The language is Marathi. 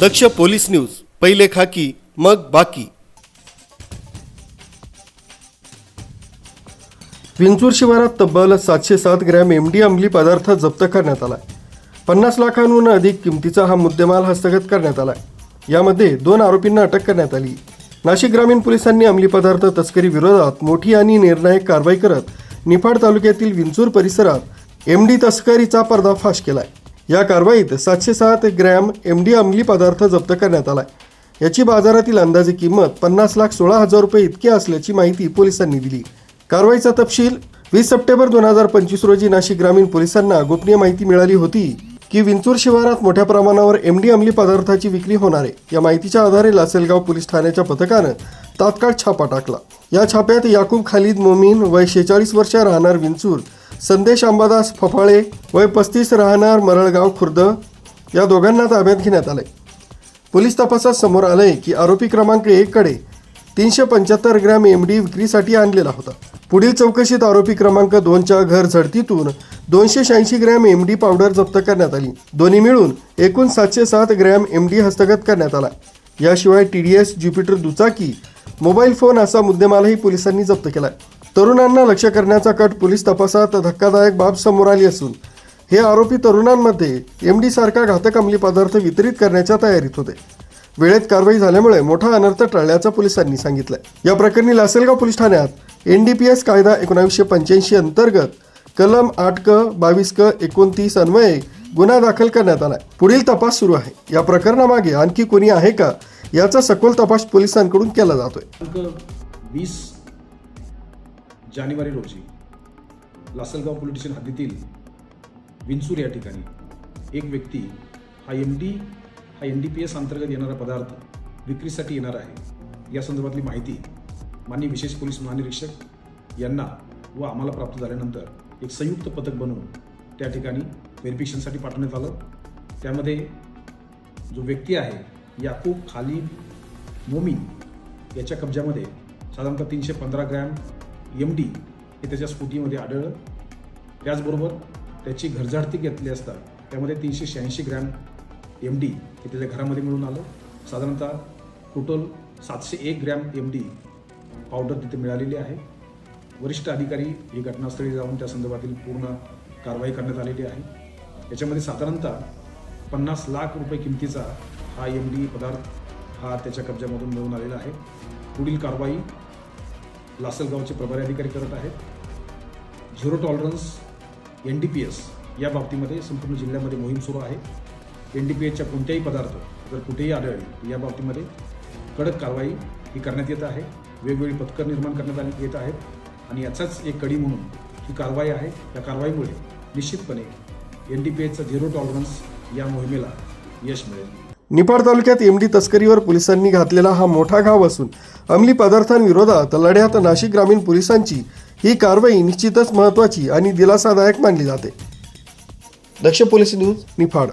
दक्ष पोलीस न्यूज पहिले खाकी मग बाकी. विंचूर शिवारात तब्बल सातशे सात ग्रॅम एम डी अंमली पदार्थ जप्त करण्यात आला पन्नास लाखांहून अधिक किमतीचा हा मुद्देमाल हस्तगत करण्यात आला यामध्ये दोन आरोपींना अटक करण्यात आली. नाशिक ग्रामीण पोलिसांनी अंमली पदार्थ तस्करी विरोधात मोठी आणि निर्णायक कारवाई करत निफाड तालुक्यातील विंचूर परिसरात एम डी तस्करीचा पर्दाफाश केलाय. या कारवाईत सातशे सात ग्रॅम एम डी अंमली पदार्थ जप्त करण्यात आला आहे याची बाजारातील अंदाजे किंमत पन्नास लाख सोळा हजार रुपये इतकी असल्याची माहिती पोलिसांनी दिली. कारवाईचा तपशील वीस सप्टेंबर दोन हजार पंचवीस रोजी नाशिक ग्रामीण पोलिसांना गोपनीय माहिती मिळाली होती की विंचूर शिवारात मोठ्या प्रमाणावर एम डी अंमली पदार्थाची विक्री होणार आहे. या माहितीच्या आधारे लासलगाव पोलीस ठाण्याच्या पथकानं तात्काळ छापा टाकला. या छाप्यात याकूब खालिद मोमीन वय शेचाळीस वर्ष राहणार विंचूर संदेश अंबादास फफाळे वय पस्तीस राहणार मरळगाव खुर्द. या दोघांना ताब्यात घेण्यात आले पोलीस तपासात समोर आलंय की आरोपी क्रमांक एककडे तीनशे पंच्याहत्तर ग्रॅम एम डी विक्रीसाठी आणलेला होता. पुढील चौकशीत आरोपी क्रमांक दोनच्या घर झडतीतून दोनशे शहाऐंशी ग्रॅम एम डी पावडर जप्त करण्यात आली. दोन्ही मिळून एकूण सातशे सात ग्रॅम एम डी हस्तगत करण्यात आला. याशिवाय टी डी एस ज्युपिटर दुचाकी मोबाईल फोन असा मुद्देमालही पोलिसांनी जप्त केलाय. तरुणांना लक्ष करण्याचा कट पोलीस तपासात धक्कादायक बाब समोर आली असून हे आरोपी तरुणांमध्ये एम डी सारखा घातक अंमली पदार्थ वितरित करण्याच्या तयारीत होते. वेळेत कारवाई झाल्यामुळे मोठा अनर्थ टळल्याचं पोलिसांनी सांगितलंय. या प्रकरणी लासलगाव पोलीस ठाण्यात एन डी पी एस कायदा एकोणावीसशे पंच्याऐंशी अंतर्गत कलम आठ क बावीस क एकोणतीस अन्वये गुन्हा दाखल करण्यात आलाय. पुढील तपास सुरू आहे. या प्रकरणामागे आणखी कोणी आहे का? याचा सखोल तपास पोलिसांकडून केला जातोय. वीस जानेवारी रोजी लासलगाव पोलीस स्टेशन हद्दीतील विंचूर या ठिकाणी एक व्यक्ती हा एम डी हा एन डी पी एस अंतर्गत येणारा पदार्थ विक्रीसाठी येणार आहे. या संदर्भातली माहिती माननीय विशेष पोलीस महानिरीक्षक यांना व आम्हाला प्राप्त झाल्यानंतर एक संयुक्त पथक बनवून त्या ठिकाणी व्हेरिफिकेशनसाठी पाठवण्यात आलं. त्यामध्ये जो व्यक्ती आहे याकूब खालिद मोमीन याच्या कब्जामध्ये साधारणतः तीनशे पंधरा ग्रॅम एम डी हे त्याच्या स्कूटीमध्ये आढळलं. त्याचबरोबर त्याची घरझाडती घेतली असता त्यामध्ये तीनशे शहाऐंशी ग्रॅम एम डी हे त्याच्या घरामध्ये मिळून आलं. साधारणतः टोटल सातशे एक ग्रॅम एम डी पावडर तिथे मिळालेली आहे. वरिष्ठ अधिकारी हे घटनास्थळी जाऊन त्या संदर्भातील पूर्ण कारवाई करण्यात आलेली आहे. याच्यामध्ये साधारणतः पन्नास लाख रुपये किमतीचा हा एम डी पदार्थ हा त्याच्या कब्जामधून मिळून आलेला आहे. पुढील कारवाई लासलगावचे प्रभारी अधिकारी करत आहेत. Zero tolerance N D P S या बाबतीमध्ये संपूर्ण जिल्ह्यामध्ये मोहीम सुरू आहे. एन डी पी एसच्या कोणत्याही पदार्थ जर कुठेही आढळले या बाबतीमध्ये कडक कारवाई ही करण्यात येत आहे. वेगवेगळी पथकं निर्माण करण्यात आली येत आहेत. आणि याचाच एक कडी म्हणून ही कारवाई आहे. या कारवाईमुळे निश्चितपणे एन डी पी एसचा झिरो टॉलरन्स या मोहिमेला यश मिळेल. निफाड तालुक्यात एमडी तस्करीवर पोलिसांनी घातलेला हा मोठा घाव असून अंमली पदार्थांविरोधात लढ्यात नाशिक ग्रामीण पोलिसांची ही कारवाई निश्चितच महत्त्वाची आणि दिलासादायक मानली जाते. Daksh police news Niphad.